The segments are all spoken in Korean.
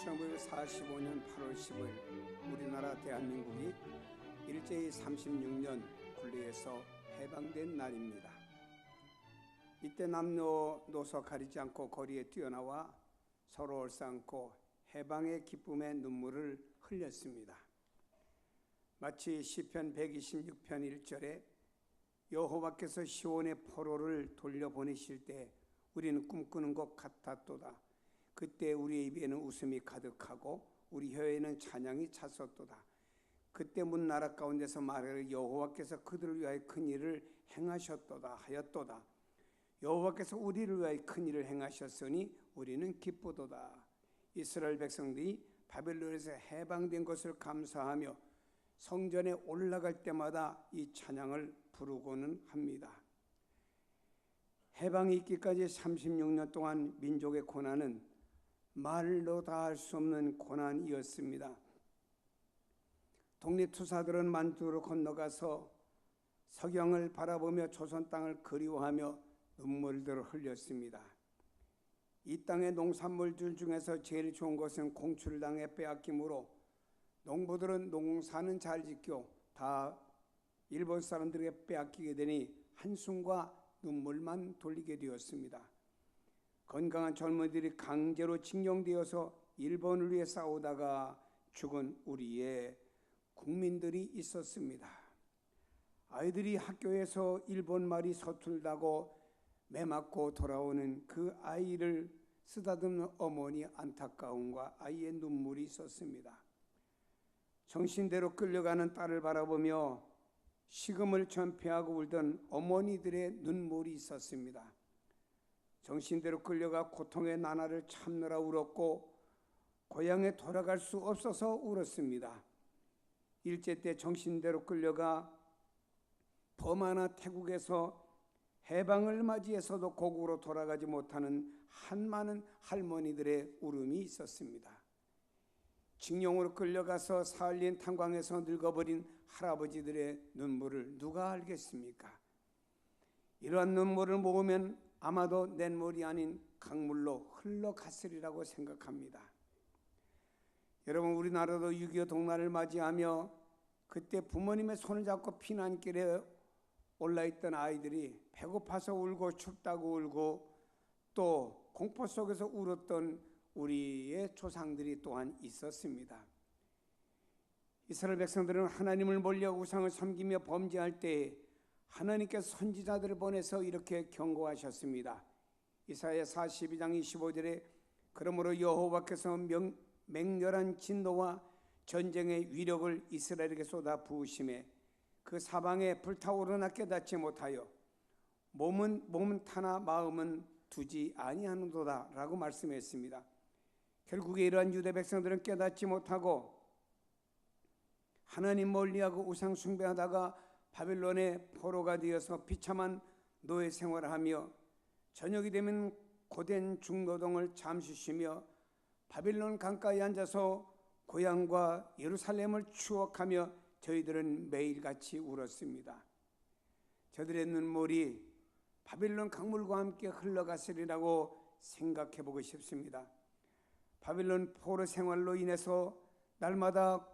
1945년 8월 10일 우리나라 대한민국이 일제히 36년 군리에서 해방된 날입니다. 이때 남녀 노소 가리지 않고 거리에 뛰어나와 서로 얼싸안고 해방의 기쁨의 눈물을 흘렸습니다. 마치 시편 126편 1절에 여호와께서 시온의 포로를 돌려보내실 때 우리는 꿈꾸는 것 같았도다. 그때 우리의 입에는 웃음이 가득하고 우리 혀에는 찬양이 찼었도다. 그때 문 나라 가운데서 말하기를 여호와께서 그들을 위하여 큰 일을 행하셨도다 하였도다. 여호와께서 우리를 위하여 큰 일을 행하셨으니 우리는 기쁘도다. 이스라엘 백성들이 바벨론에서 해방된 것을 감사하며 성전에 올라갈 때마다 이 찬양을 부르고는 합니다. 해방이 있기까지 36년 동안 민족의 고난은 말로 다 할 수 없는 고난이었습니다. 독립투사들은 만주로 건너가서 석영을 바라보며 조선 땅을 그리워하며 눈물들을 흘렸습니다. 이 땅의 농산물들 중에서 제일 좋은 것은 공출당에 빼앗김으로 농부들은 농사는 잘 짓고 다 일본 사람들에게 빼앗기게 되니 한숨과 눈물만 돌리게 되었습니다. 건강한 젊은이들이 강제로 징용되어서 일본을 위해 싸우다가 죽은 우리의 국민들이 있었습니다. 아이들이 학교에서 일본 말이 서툴다고 매맞고 돌아오는 그 아이를 쓰다듬는 어머니 안타까움과 아이의 눈물이 있었습니다. 정신대로 끌려가는 딸을 바라보며 식음을 전폐하고 울던 어머니들의 눈물이 있었습니다. 정신대로 끌려가 고통의 나날을 참느라 울었고 고향에 돌아갈 수 없어서 울었습니다. 일제 때 정신대로 끌려가 범하나 태국에서 해방을 맞이해서도 고국으로 돌아가지 못하는 한 많은 할머니들의 울음이 있었습니다. 징용으로 끌려가서 사흘린 탄광에서 늙어버린 할아버지들의 눈물을 누가 알겠습니까? 이러한 눈물을 모으면 아마도 냇물이 아닌 강물로 흘러갔으리라고 생각합니다. 여러분 우리나라도 6.25 동란을 맞이하며 그때 부모님의 손을 잡고 피난길에 올라있던 아이들이 배고파서 울고 춥다고 울고 또 공포 속에서 울었던 우리의 조상들이 또한 있었습니다. 이스라엘 백성들은 하나님을 몰려 우상을 섬기며 범죄할 때 하나님께서 선지자들을 보내서 이렇게 경고하셨습니다. 이사야 42장 25절에 그러므로 여호와께서 명, 맹렬한 진노와 전쟁의 위력을 이스라엘에게 쏟아 부으심에 그 사방에 불타오르나 깨닫지 못하여 몸은 몸은 타나 마음은 두지 아니하는도다라고 말씀했습니다. 결국에 이러한 유대 백성들은 깨닫지 못하고 하나님 멀리하고 우상 숭배하다가 바빌론의 포로가 되어서 비참한 노예 생활을 하며 저녁이 되면 고된 중노동을 잠시 쉬며 바빌론 강가에 앉아서 고향과 예루살렘을 추억하며 저희들은 매일같이 울었습니다. 저들의 눈물이 바빌론 강물과 함께 흘러갔으리라고 생각해 보고 싶습니다. 바빌론 포로 생활로 인해서 날마다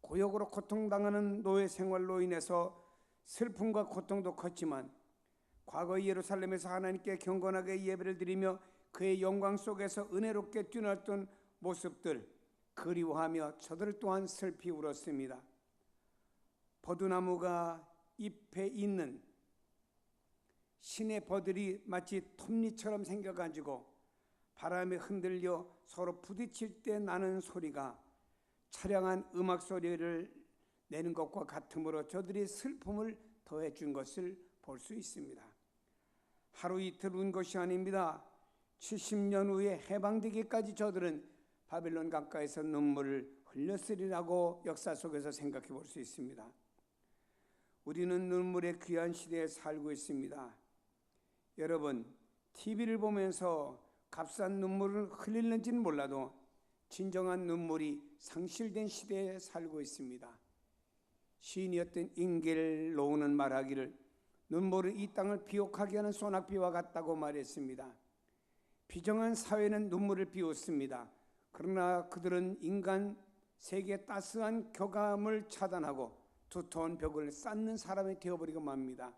고역으로 고통당하는 노예 생활로 인해서 슬픔과 고통도 컸지만 과거 예루살렘에서 하나님께 경건하게 예배를 드리며 그의 영광 속에서 은혜롭게 뛰어났던 모습들 그리워하며 저들 또한 슬피 울었습니다. 버두나무가 잎에 있는 신의 버들이 마치 톱니처럼 생겨가지고 바람에 흔들려 서로 부딪힐 때 나는 소리가 차량한 음악 소리를 내는 것과 같으므로 저들이 슬픔을 더해 준 것을 볼 수 있습니다. 하루 이틀 운 것이 아닙니다. 70년 후에 해방되기까지 저들은 바빌론 강가에서 눈물을 흘렸으리라고 역사 속에서 생각해 볼 수 있습니다. 우리는 눈물의 귀한 시대에 살고 있습니다. 여러분, TV를 보면서 값싼 눈물을 흘리는지는 몰라도 진정한 눈물이 상실된 시대에 살고 있습니다. 시인이었던 잉겔 로우는 말하기를 눈물은 이 땅을 비옥하게 하는 소낙비와 같다고 말했습니다. 비정한 사회는 눈물을 비웃습니다. 그러나 그들은 인간 세계 따스한 교감을 차단하고 두터운 벽을 쌓는 사람이 되어버리고 맙니다.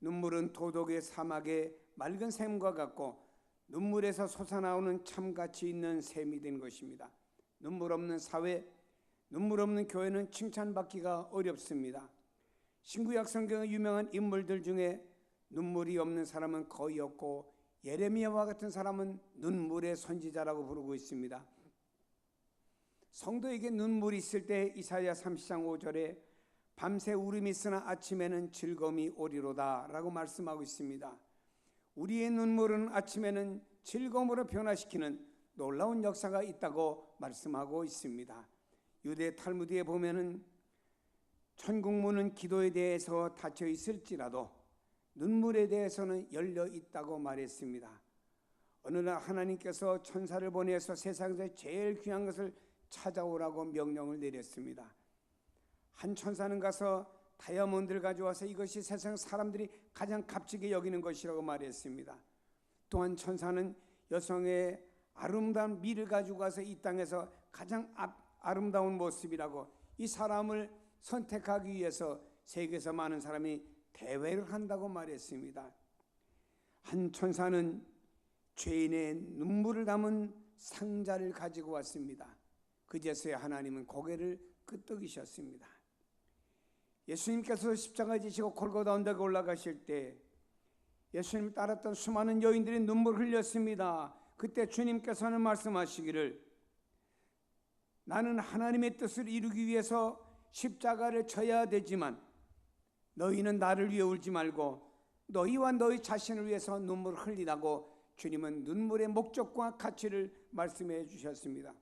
눈물은 도덕의 사막의 맑은 샘과 같고 눈물에서 솟아나오는 참가치 있는 샘이 된 것입니다. 눈물 없는 사회, 눈물 없는 교회는 칭찬받기가 어렵습니다. 신구약 성경의 유명한 인물들 중에 눈물이 없는 사람은 거의 없고 예레미야와 같은 사람은 눈물의 선지자라고 부르고 있습니다. 성도에게 눈물이 있을 때 이사야 30장 5절에 밤새 울음이 있으나 아침에는 즐거움이 오리로다라고 말씀하고 있습니다. 우리의 눈물은 아침에는 즐거움으로 변화시키는 놀라운 역사가 있다고 말씀하고 있습니다. 유대 탈무드에 보면은 천국문은 기도에 대해서 닫혀 있을지라도 눈물에 대해서는 열려 있다고 말했습니다. 어느 날 하나님께서 천사를 보내서 세상에서 제일 귀한 것을 찾아오라고 명령을 내렸습니다. 한 천사는 가서 다이아몬드를 가져와서 이것이 세상 사람들이 가장 값지게 여기는 것이라고 말했습니다. 또한 천사는 여성의 아름다운 미를 가지고 가서 이 땅에서 가장 아름다운 모습이라고 이 사람을 선택하기 위해서 세계에서 많은 사람이 대회를 한다고 말했습니다. 한 천사는 죄인의 눈물을 담은 상자를 가지고 왔습니다. 그제서야 하나님은 고개를 끄덕이셨습니다. 예수님께서 십자가 지시고 골고다 언덕에 올라가실 때 예수님 따랐던 수많은 여인들이 눈물 흘렸습니다. 그때 주님께서는 말씀하시기를 나는 하나님의 뜻을 이루기 위해서 십자가를 쳐야 되지만 너희는 나를 위해 울지 말고 너희와 너희 자신을 위해서 눈물을 흘리라고 주님은 눈물의 목적과 가치를 말씀해 주셨습니다.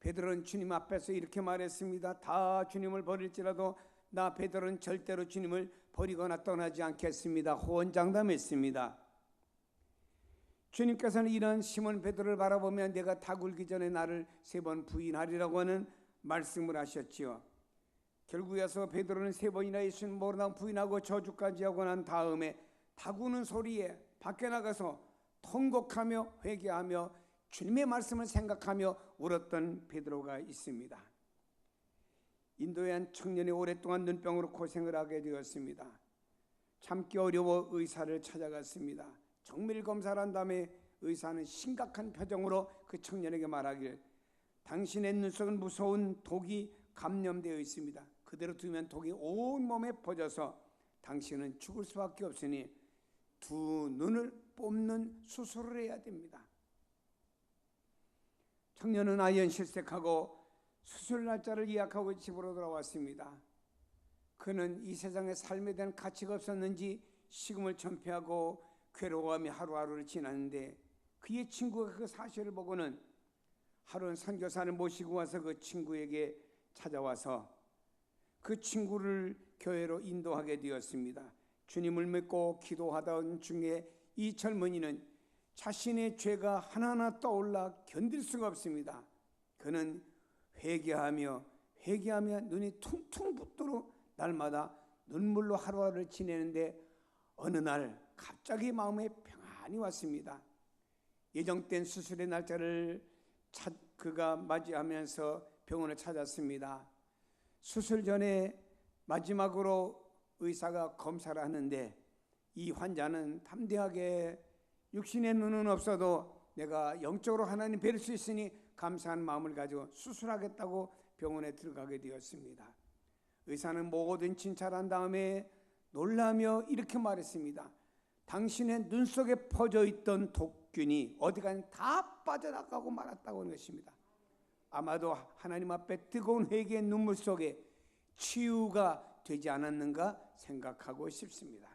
베드로는 주님 앞에서 이렇게 말했습니다. 다 주님을 버릴지라도 나 베드로는 절대로 주님을 버리거나 떠나지 않겠습니다. 호언장담했습니다. 주님께서는 이런 시몬 베드로를 바라보며 내가 다 굴기 전에 나를 세 번 부인하리라고 하는 말씀을 하셨지요. 결국에서 베드로는 세 번이나 예수님 모르나 부인하고 저주까지 하고 난 다음에 다구는 소리에 밖에 나가서 통곡하며 회개하며 주님의 말씀을 생각하며 울었던 베드로가 있습니다. 인도의 한 청년이 오랫동안 눈병으로 고생을 하게 되었습니다. 참기 어려워 의사를 찾아갔습니다. 정밀 검사를 한 다음에 의사는 심각한 표정으로 그 청년에게 말하길 당신의 눈 속은 무서운 독이 감염되어 있습니다. 그대로 두면 독이 온 몸에 퍼져서 당신은 죽을 수밖에 없으니 두 눈을 뽑는 수술을 해야 됩니다. 청년은 아연 실색하고 수술 날짜를 예약하고 집으로 돌아왔습니다. 그는 이 세상의 삶에 대한 가치가 없었는지 식음을 전폐하고 괴로워하며 하루하루를 지났는데 그의 친구가 그 사실을 보고는 하루는 선교사를 모시고 와서 그 친구에게 찾아와서 그 친구를 교회로 인도하게 되었습니다. 주님을 믿고 기도하던 중에 이 젊은이는 자신의 죄가 하나하나 떠올라 견딜 수가 없습니다. 그는 회개하며 회개하며 눈이 퉁퉁 붓도록 날마다 눈물로 하루하루를 지내는데 어느 날 갑자기 마음에 평안이 왔습니다. 예정된 수술의 날짜를 찾, 그가 맞이하면서 병원을 찾았습니다. 수술 전에 마지막으로 의사가 검사를 하는데 이 환자는 담대하게 육신의 눈은 없어도 내가 영적으로 하나님 뵐 수 있으니 감사한 마음을 가지고 수술하겠다고 병원에 들어가게 되었습니다. 의사는 모든 진찰한 다음에 놀라며 이렇게 말했습니다. 당신의 눈 속에 퍼져 있던 독균이 어디가 다 빠져나가고 말았다고 하는 것입니다. 아마도 하나님 앞에 뜨거운 회개의 눈물 속에 치유가 되지 않았는가 생각하고 싶습니다.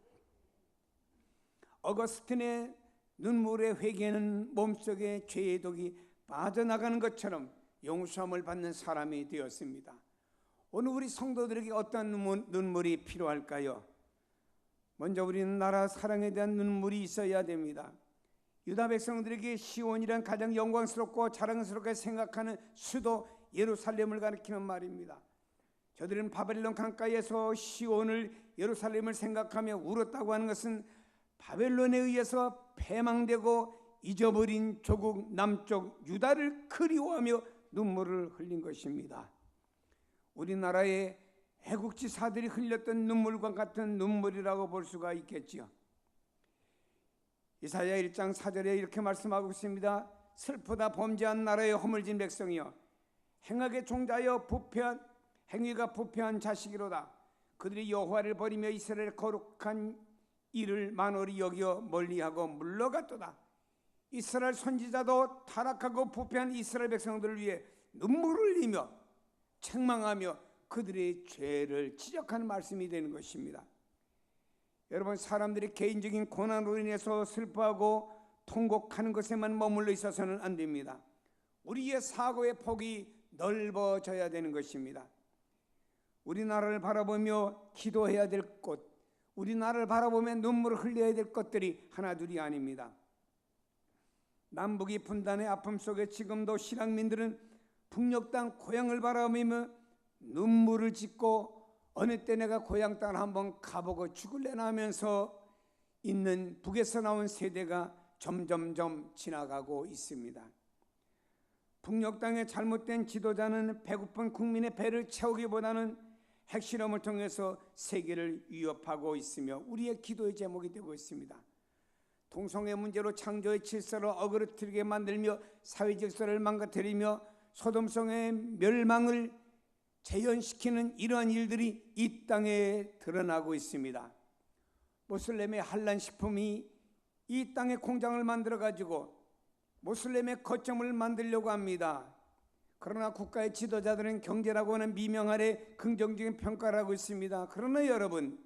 어거스틴의 눈물의 회개는 몸속에 죄의 독이 빠져나가는 것처럼 용서함을 받는 사람이 되었습니다. 오늘 우리 성도들에게 어떤 눈물이 필요할까요? 먼저 우리는 나라 사랑에 대한 눈물이 있어야 됩니다. 유다 백성들에게 시온이란 가장 영광스럽고 자랑스럽게 생각하는 수도 예루살렘을 가리키는 말입니다. 저들은 바벨론 강가에서 시온을 예루살렘을 생각하며 울었다고 하는 것은 바벨론에 의해서 패망되고 잊어버린 조국 남쪽 유다를 그리워하며 눈물을 흘린 것입니다. 우리나라의 애국지사들이 흘렸던 눈물과 같은 눈물이라고 볼 수가 있겠지요. 이사야 1장 4절에 이렇게 말씀하고 있습니다. 슬프다 범죄한 나라의 허물진 백성이여 행하게 종자여 부패한 행위가 부패한 자식이로다. 그들이 여호와를 버리며 이스라엘 거룩한 일을 만월히 여겨 멀리하고 물러갔도다. 이스라엘 선지자도 타락하고 부패한 이스라엘 백성들을 위해 눈물을 흘리며 책망하며 그들의 죄를 지적하는 말씀이 되는 것입니다. 여러분 사람들이 개인적인 고난으로 인해서 슬퍼하고 통곡하는 것에만 머물러 있어서는 안 됩니다. 우리의 사고의 폭이 넓어져야 되는 것입니다. 우리나라를 바라보며 기도해야 될 것, 우리나라를 바라보며 눈물을 흘려야 될 것들이 하나둘이 아닙니다. 남북이 분단의 아픔 속에 지금도 신앙민들은 북녘 땅 고향을 바라보며 눈물을 짓고 어느 때 내가 고향 땅을 한번 가보고 죽을래나 하면서 있는 북에서 나온 세대가 점점점 지나가고 있습니다. 북녘 땅의 잘못된 지도자는 배고픈 국민의 배를 채우기보다는 핵실험을 통해서 세계를 위협하고 있으며 우리의 기도의 제목이 되고 있습니다. 동성애 문제로 창조의 질서를 어그러뜨리게 만들며 사회 질서를 망가뜨리며 소돔성의 멸망을 재현시키는 이러한 일들이 이 땅에 드러나고 있습니다. 모슬렘의 한란 식품이 이 땅에 공장을 만들어 가지고 모슬렘의 거점을 만들려고 합니다. 그러나 국가의 지도자들은 경제라고 하는 미명 아래 긍정적인 평가를 하고 있습니다. 그러나 여러분,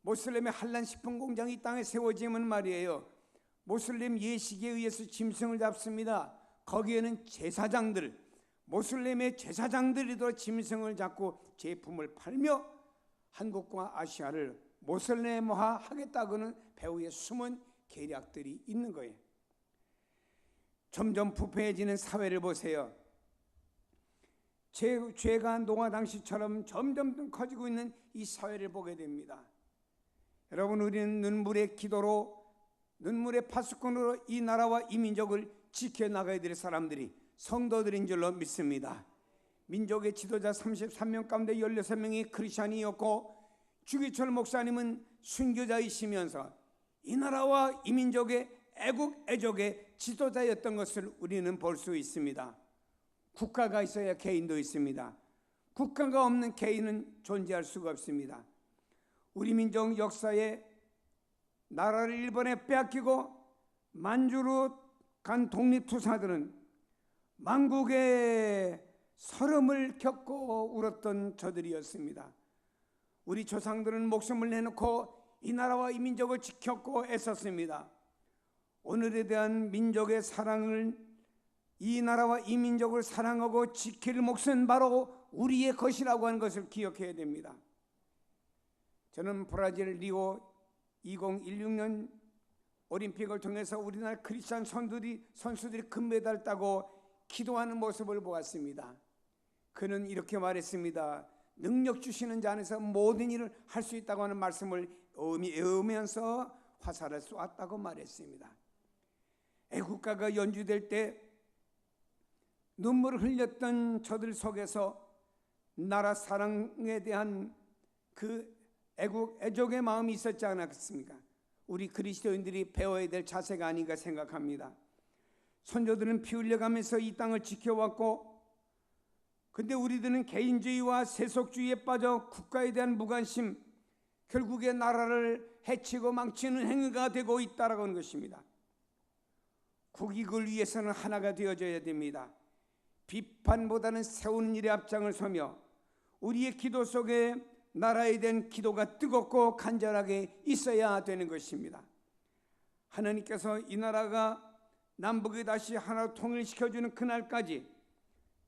모슬렘의 한란 식품 공장이 이 땅에 세워지면 말이에요. 모슬렘 예식에 의해서 짐승을 잡습니다. 거기에는 제사장들, 모슬렘의 제사장들이도 짐승을 잡고 제품을 팔며 한국과 아시아를 모슬렘화 하겠다고는 배후에 숨은 계략들이 있는 거예요. 점점 부패해지는 사회를 보세요. 죄, 죄가 노아 당시처럼 점점 커지고 있는 이 사회를 보게 됩니다. 여러분 우리는 눈물의 기도로 눈물의 파수꾼으로 이 나라와 이 민족을 지켜나가야 될 사람들이 성도들인 줄로 믿습니다. 민족의 지도자 33명 가운데 16명이 크리스천이었고 주기철 목사님은 순교자이시면서 이 나라와 이 민족의 애국 애족의 지도자였던 것을 우리는 볼 수 있습니다. 국가가 있어야 개인도 있습니다. 국가가 없는 개인은 존재할 수가 없습니다. 우리 민족 역사에 나라를 일본에 빼앗기고 만주로 간 독립투사들은 망국의 서름을 겪고 울었던 저들이었습니다. 우리 조상들은 목숨을 내놓고 이 나라와 이 민족을 지켰고 애썼습니다. 오늘에 대한 민족의 사랑을 이 나라와 이 민족을 사랑하고 지킬 몫은 바로 우리의 것이라고 하는 것을 기억해야 됩니다. 저는 브라질 리오 2016년 올림픽을 통해서 우리나라 크리스천 선수들이 선수들이 금메달 따고 기도하는 모습을 보았습니다. 그는 이렇게 말했습니다. 능력 주시는 자 안에서 모든 일을 할 수 있다고 하는 말씀을 의미하면서 화살을 쏘았다고 말했습니다. 애국가가 연주될 때 눈물을 흘렸던 저들 속에서 나라 사랑에 대한 그 애국 애족의 마음이 있었지 않았습니까? 우리 그리스도인들이 배워야 될 자세가 아닌가 생각합니다. 선조들은 피 흘려가면서 이 땅을 지켜왔고 근데 우리들은 개인주의와 세속주의에 빠져 국가에 대한 무관심 결국에 나라를 해치고 망치는 행위가 되고 있다라고 하는 것입니다. 국익을 위해서는 하나가 되어져야 됩니다. 비판보다는 세우는 일에 앞장을 서며 우리의 기도 속에 나라에 대한 기도가 뜨겁고 간절하게 있어야 되는 것입니다. 하나님께서 이 나라가 남북이 다시 하나 통일시켜주는 그날까지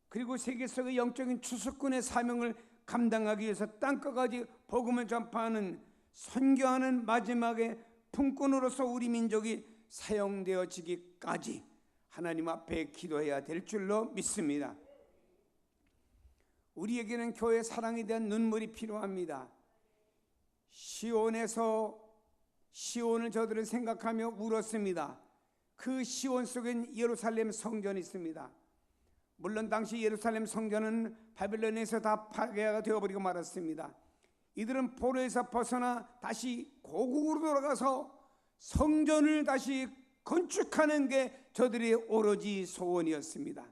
그리고 세계 속의 영적인 추수꾼의 사명을 감당하기 위해서 땅끝까지 복음을 전파하는 선교하는 마지막의 품꾼으로서 우리 민족이 사용되어지기까지 하나님 앞에 기도해야 될 줄로 믿습니다. 우리에게는 교회 사랑에 대한 눈물이 필요합니다. 시온에서 시온을 저들은 생각하며 울었습니다. 그 시온 속엔 예루살렘 성전이 있습니다. 물론 당시 예루살렘 성전은 바빌론에서 다 파괴가 되어버리고 말았습니다. 이들은 포로에서 벗어나 다시 고국으로 돌아가서 성전을 다시 건축하는 게 저들의 오로지 소원이었습니다.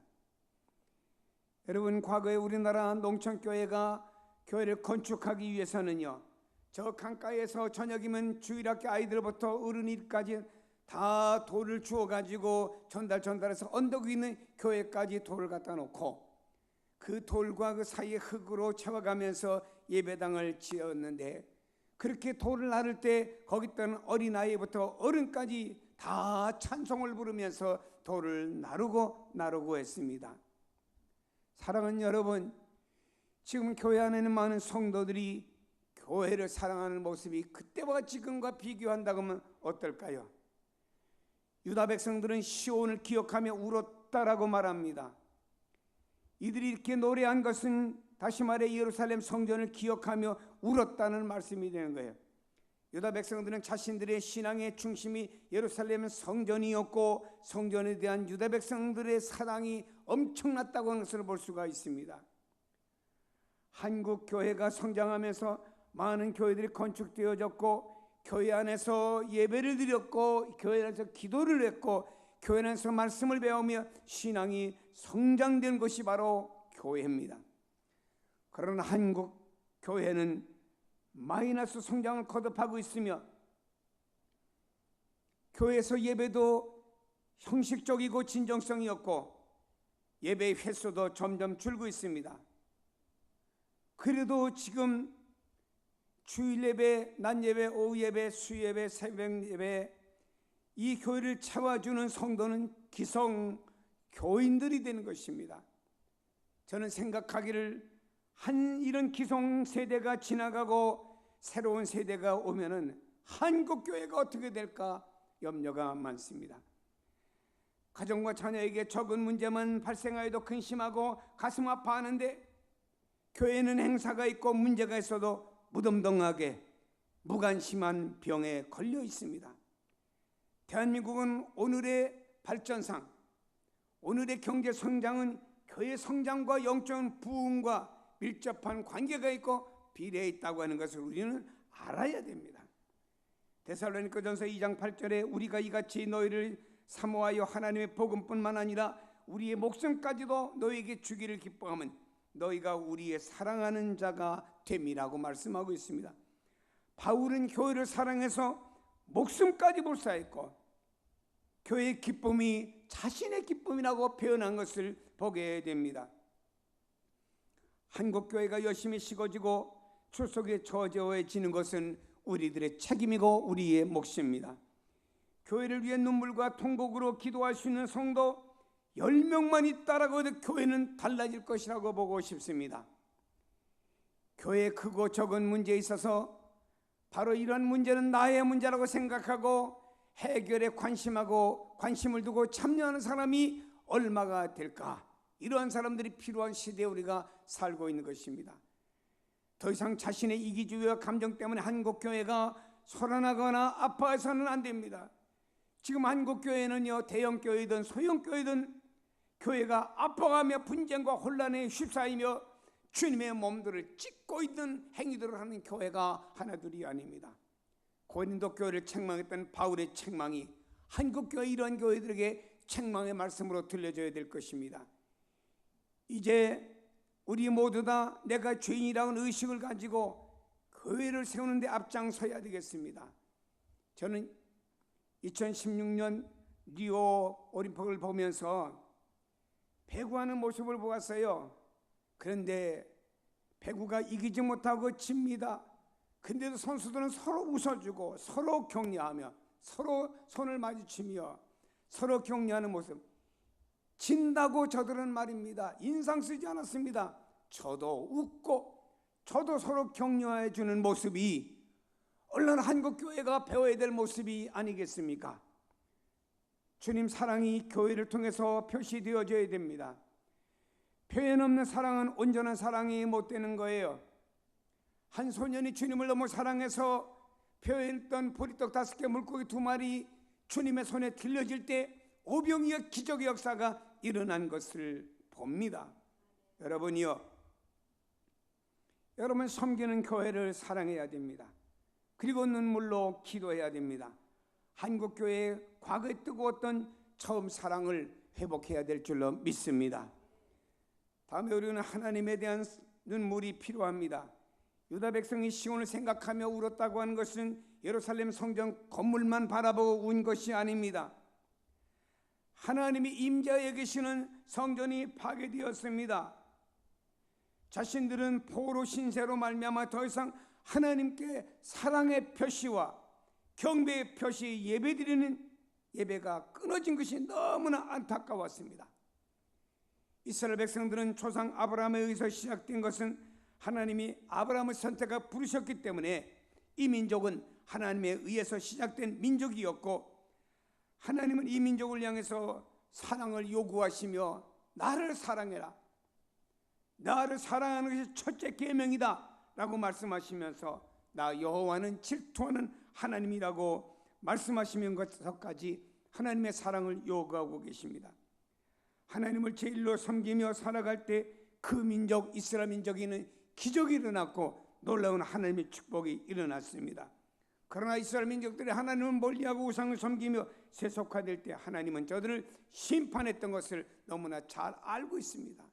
여러분 과거에 우리나라 농촌교회가 교회를 건축하기 위해서는요. 저 강가에서 저녁이면 주일학교 아이들부터 어른이까지 다 돌을 주워 가지고 전달 전달해서 언덕 위 있는 교회까지 돌을 갖다 놓고 그 돌과 그 사이에 흙으로 채워가면서 예배당을 지었는데 그렇게 돌을 나를 때 거기 있던 어린아이부터 어른까지 다 찬송을 부르면서 돌을 나르고 나르고 했습니다. 사랑하는 여러분, 지금 교회 안에는 많은 성도들이 교회를 사랑하는 모습이 그때와 지금과 비교한다면 어떨까요? 유다 백성들은 시온을 기억하며 울었다라고 말합니다. 이들이 이렇게 노래한 것은 다시 말해 예루살렘 성전을 기억하며 울었다는 말씀이 되는 거예요. 유다 백성들은 자신들의 신앙의 중심이 예루살렘 성전이었고 성전에 대한 유다 백성들의 사랑이 엄청났다고 하는 것을 볼 수가 있습니다. 한국 교회가 성장하면서 많은 교회들이 건축되어졌고 교회 안에서 예배를 드렸고 교회 안에서 기도를 했고 교회 안에서 말씀을 배우며 신앙이 성장된 것이 바로 교회입니다. 그러나 한국 교회는 마이너스 성장을 거듭하고 있으며 교회에서 예배도 형식적이고 진정성이 없고 예배의 횟수도 점점 줄고 있습니다. 그래도 지금 주일 예배, 낮 예배, 오후 예배, 수 예배, 새벽 예배 이 교회를 채워주는 성도는 기성 교인들이 되는 것입니다. 저는 생각하기를 한 이런 기성 세대가 지나가고 새로운 세대가 오면은 한국 교회가 어떻게 될까 염려가 많습니다. 가정과 자녀에게 적은 문제만 발생하여도 근심하고 가슴 아파하는데 교회는 행사가 있고 문제가 있어도 무덤덤하게 무관심한 병에 걸려 있습니다. 대한민국은 오늘의 발전상, 오늘의 경제 성장은 교회 성장과 영적 부흥과 밀접한 관계가 있고 비례해 있다고 하는 것을 우리는 알아야 됩니다. 데살로니가전서 2장 8절에 우리가 이같이 너희를 사모하여 하나님의 복음뿐만 아니라 우리의 목숨까지도 너에게 주기를 기뻐하면 너희가 우리의 사랑하는 자가 됨이라고 말씀하고 있습니다. 바울은 교회를 사랑해서 목숨까지 불사했고 교회의 기쁨이 자신의 기쁨이라고 표현한 것을 보게 됩니다. 한국 교회가 열심히 식어지고 출석에 저저해지는 것은 우리들의 책임이고 우리의 몫입니다. 교회를 위해 눈물과 통곡으로 기도할 수 있는 성도 10명만 있다라고 해도 교회는 달라질 것이라고 보고 싶습니다. 교회 크고 적은 문제에 있어서 바로 이런 문제는 나의 문제라고 생각하고 해결에 관심하고 관심을 두고 참여하는 사람이 얼마가 될까? 이러한 사람들이 필요한 시대에 우리가 살고 있는 것입니다. 더 이상 자신의 이기주의와 감정 때문에 한국 교회가 소란하거나 아파해서는 안 됩니다. 지금 한국 교회는요 대형 교회든 소형 교회든 교회가 아파가며 분쟁과 혼란에 휩싸이며 주님의 몸들을 찢고 있는 행위들을 하는 교회가 하나둘이 아닙니다. 고린도 교회를 책망했던 바울의 책망이 한국 교회 이런 교회들에게 책망의 말씀으로 들려줘야 될 것입니다. 이제 우리 모두 다 내가 죄인이라는 의식을 가지고 교회를 세우는 데 앞장서야 되겠습니다. 저는 2016년 리오 올림픽을 보면서 배구하는 모습을 보았어요. 그런데 배구가 이기지 못하고 집니다. 근데도 선수들은 서로 웃어주고 서로 격려하며 서로 손을 마주치며 서로 격려하는 모습. 진다고 저들은 말입니다. 인상 쓰지 않았습니다. 저도 웃고 저도 서로 격려해 주는 모습이 얼른 한국 교회가 배워야 될 모습이 아니겠습니까? 주님 사랑이 교회를 통해서 표시되어져야 됩니다. 표현 없는 사랑은 온전한 사랑이 못 되는 거예요. 한 소년이 주님을 너무 사랑해서 표현했던 보리떡 다섯 개 물고기 두 마리 주님의 손에 들려질 때 오병이어 기적의 역사가 일어난 것을 봅니다. 여러분이요. 여러분 섬기는 교회를 사랑해야 됩니다. 그리고 눈물로 기도해야 됩니다. 한국 교회의 과거에 뜨거웠던 처음 사랑을 회복해야 될 줄로 믿습니다. 다음에 우리는 하나님에 대한 눈물이 필요합니다. 유다 백성이 시온을 생각하며 울었다고 하는 것은 예루살렘 성전 건물만 바라보고 운 것이 아닙니다. 하나님이 임자에 계시는 성전이 파괴되었습니다. 자신들은 포로 신세로 말미암아 더 이상 하나님께 사랑의 표시와 경배의 표시 예배드리는 예배가 끊어진 것이 너무나 안타까웠습니다. 이스라엘 백성들은 조상 아브라함에 의해서 시작된 것은 하나님이 아브라함을 선택하 부르셨기 때문에 이 민족은 하나님에 의해서 시작된 민족이었고 하나님은 이 민족을 향해서 사랑을 요구하시며 나를 사랑해라. 나를 사랑하는 것이 첫째 계명이다라고 말씀하시면서 나 여호와는 질투하는 하나님이라고 말씀하시면서까지 하나님의 사랑을 요구하고 계십니다. 하나님을 제일로 섬기며 살아갈 때 그 민족 이스라엘 민족에는 기적이 일어났고 놀라운 하나님의 축복이 일어났습니다. 그러나 이스라엘 민족들이 하나님을 멀리하고 우상을 섬기며 세속화될 때 하나님은 저들을 심판했던 것을 너무나 잘 알고 있습니다.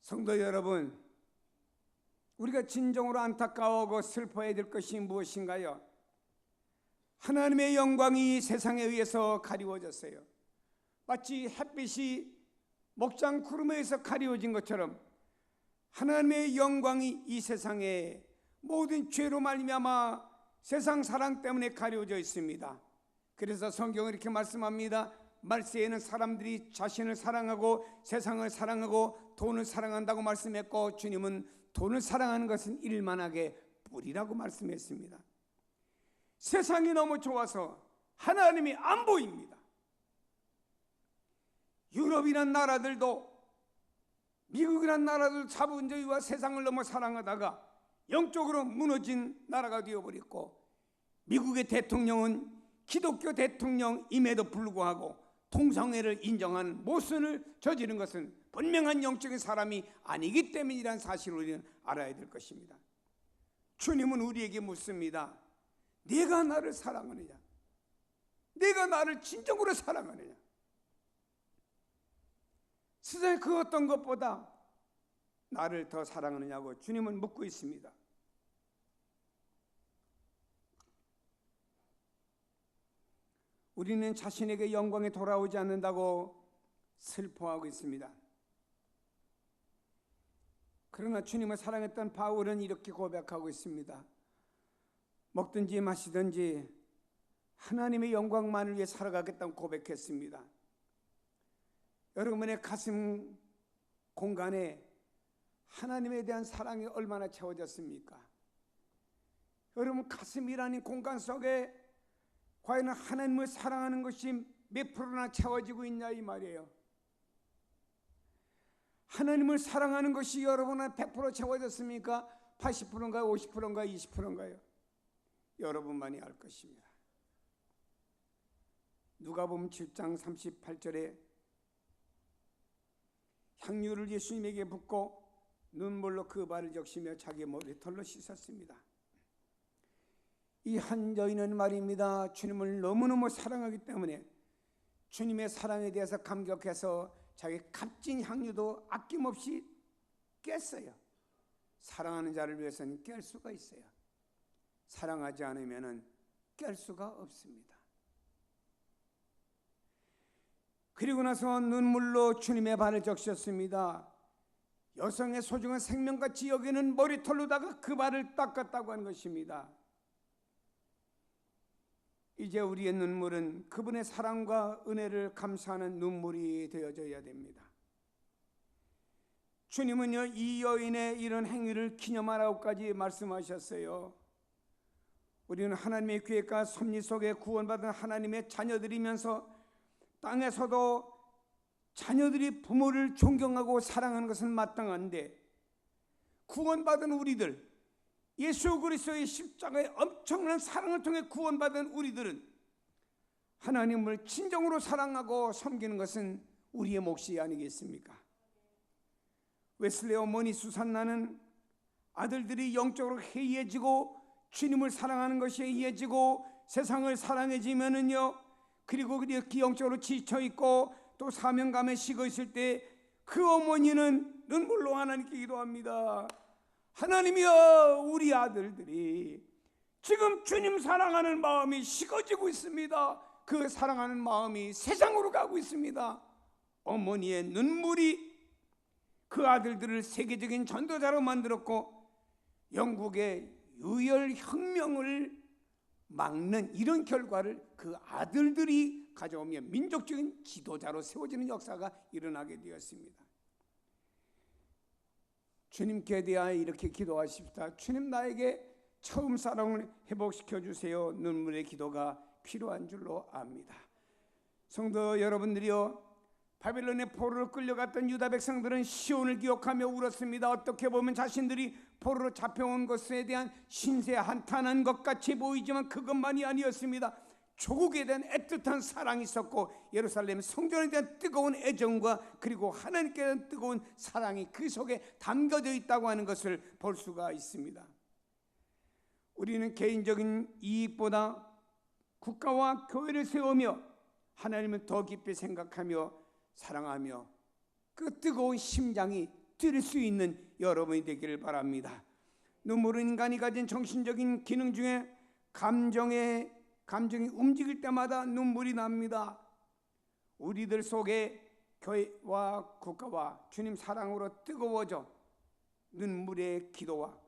성도 여러분, 우리가 진정으로 안타까워하고 슬퍼해야 될 것이 무엇인가요? 하나님의 영광이 세상에 의해서 가리워졌어요. 마치 햇빛이 목장 구름에 서 가리워진 것처럼 하나님의 영광이 이 세상에 모든 죄로 말미암아 세상 사랑 때문에 가려져 있습니다. 그래서 성경은 이렇게 말씀합니다. 말세에는 사람들이 자신을 사랑하고 세상을 사랑하고 돈을 사랑한다고 말씀했고 주님은 돈을 사랑하는 것은 일만하게 뿌리라고 말씀했습니다. 세상이 너무 좋아서 하나님이 안 보입니다. 유럽이란 나라들도 미국이란 나라들 자본주의와 세상을 너무 사랑하다가 영적으로 무너진 나라가 되어버렸고 미국의 대통령은 기독교 대통령임에도 불구하고 통성애를 인정하는 모순을 저지른 것은 분명한 영적인 사람이 아니기 때문이라는 사실을 우리는 알아야 될 것입니다. 주님은 우리에게 묻습니다. 내가 나를 사랑하느냐? 내가 나를 진정으로 사랑하느냐? 세상에 그 어떤 것보다 나를 더 사랑하느냐고 주님은 묻고 있습니다. 우리는 자신에게 영광이 돌아오지 않는다고 슬퍼하고 있습니다. 그러나 주님을 사랑했던 바울은 이렇게 고백하고 있습니다. 먹든지 마시든지 하나님의 영광만을 위해 살아가겠다고 고백했습니다. 여러분의 가슴 공간에 하나님에 대한 사랑이 얼마나 채워졌습니까? 여러분 가슴이라는 공간 속에 과연 하나님을 사랑하는 것이 몇 프로나 채워지고 있냐 이 말이에요. 하나님을 사랑하는 것이 여러분은 100% 채워졌습니까? 80%인가요? 50%인가요? 20%인가요? 여러분만이 알 것입니다. 누가 보면 7장 38절에 향유를 예수님에게 붓고 눈물로 그 발을 적시며 자기 머리털로 씻었습니다. 이 한 여인은 말입니다. 주님을 너무너무 사랑하기 때문에 주님의 사랑에 대해서 감격해서 자기 값진 향유도 아낌없이 깼어요. 사랑하는 자를 위해서는 깰 수가 있어요. 사랑하지 않으면 깰 수가 없습니다. 그리고 나서 눈물로 주님의 발을 적셨습니다. 여성의 소중한 생명같이 여기는 머리털로다가 그 발을 닦았다고 하는 것입니다. 이제 우리의 눈물은 그분의 사랑과 은혜를 감사하는 눈물이 되어져야 됩니다. 주님은요, 이 여인의 이런 행위를 기념하라고까지 말씀하셨어요. 우리는 하나님의 계획과 섭리 속에 구원받은 하나님의 자녀들이면서 땅에서도 자녀들이 부모를 존경하고 사랑하는 것은 마땅한데 구원받은 우리들 예수 그리스도의 십자가의 엄청난 사랑을 통해 구원받은 우리들은 하나님을 진정으로 사랑하고 섬기는 것은 우리의 몫이 아니겠습니까? 웨슬레 어머니 수산나는 아들들이 영적으로 해이해지고 주님을 사랑하는 것이 해이해지고 세상을 사랑해지면은요 그리고 그렇게 영적으로 지쳐 있고 또 사명감에 식어 있을 때 그 어머니는 눈물로 하나님께 기도합니다. 하나님이여 우리 아들들이 지금 주님 사랑하는 마음이 식어지고 있습니다. 그 사랑하는 마음이 세상으로 가고 있습니다. 어머니의 눈물이 그 아들들을 세계적인 전도자로 만들었고 영국의 유혈 혁명을 막는 이런 결과를 그 아들들이 가져오며 민족적인 지도자로 세워지는 역사가 일어나게 되었습니다. 주님께 대하여 이렇게 기도하십시다. 주님 나에게 처음 사랑을 회복시켜 주세요. 눈물의 기도가 필요한 줄로 압니다. 성도 여러분들이요. 바벨론의 포로로 끌려갔던 유다 백성들은 시온을 기억하며 울었습니다. 어떻게 보면 자신들이 포로로 잡혀온 것에 대한 신세 한탄한 것 같이 보이지만 그것만이 아니었습니다. 조국에 대한 애틋한 사랑이 있었고 예루살렘 성전에 대한 뜨거운 애정과 그리고 하나님께 대한 뜨거운 사랑이 그 속에 담겨져 있다고 하는 것을 볼 수가 있습니다. 우리는 개인적인 이익보다 국가와 교회를 세우며 하나님을 더 깊이 생각하며 사랑하며 그 뜨거운 심장이 뛸 수 있는 여러분이 되기를 바랍니다. 눈물은 인간이 가진 정신적인 기능 중에 감정의 감정이 움직일 때마다 눈물이 납니다. 우리들 속에 교회와 국가와 주님 사랑으로 뜨거워져 눈물의 기도와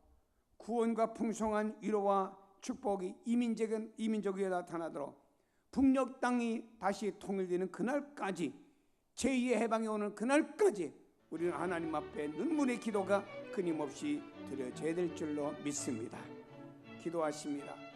구원과 풍성한 위로와 축복이 이민족은 이민족에 나타나도록 북녘 땅이 다시 통일되는 그날까지 제2의 해방이 오는 그날까지 우리는 하나님 앞에 눈물의 기도가 끊임없이 드려져야 될 줄로 믿습니다. 기도하십니다.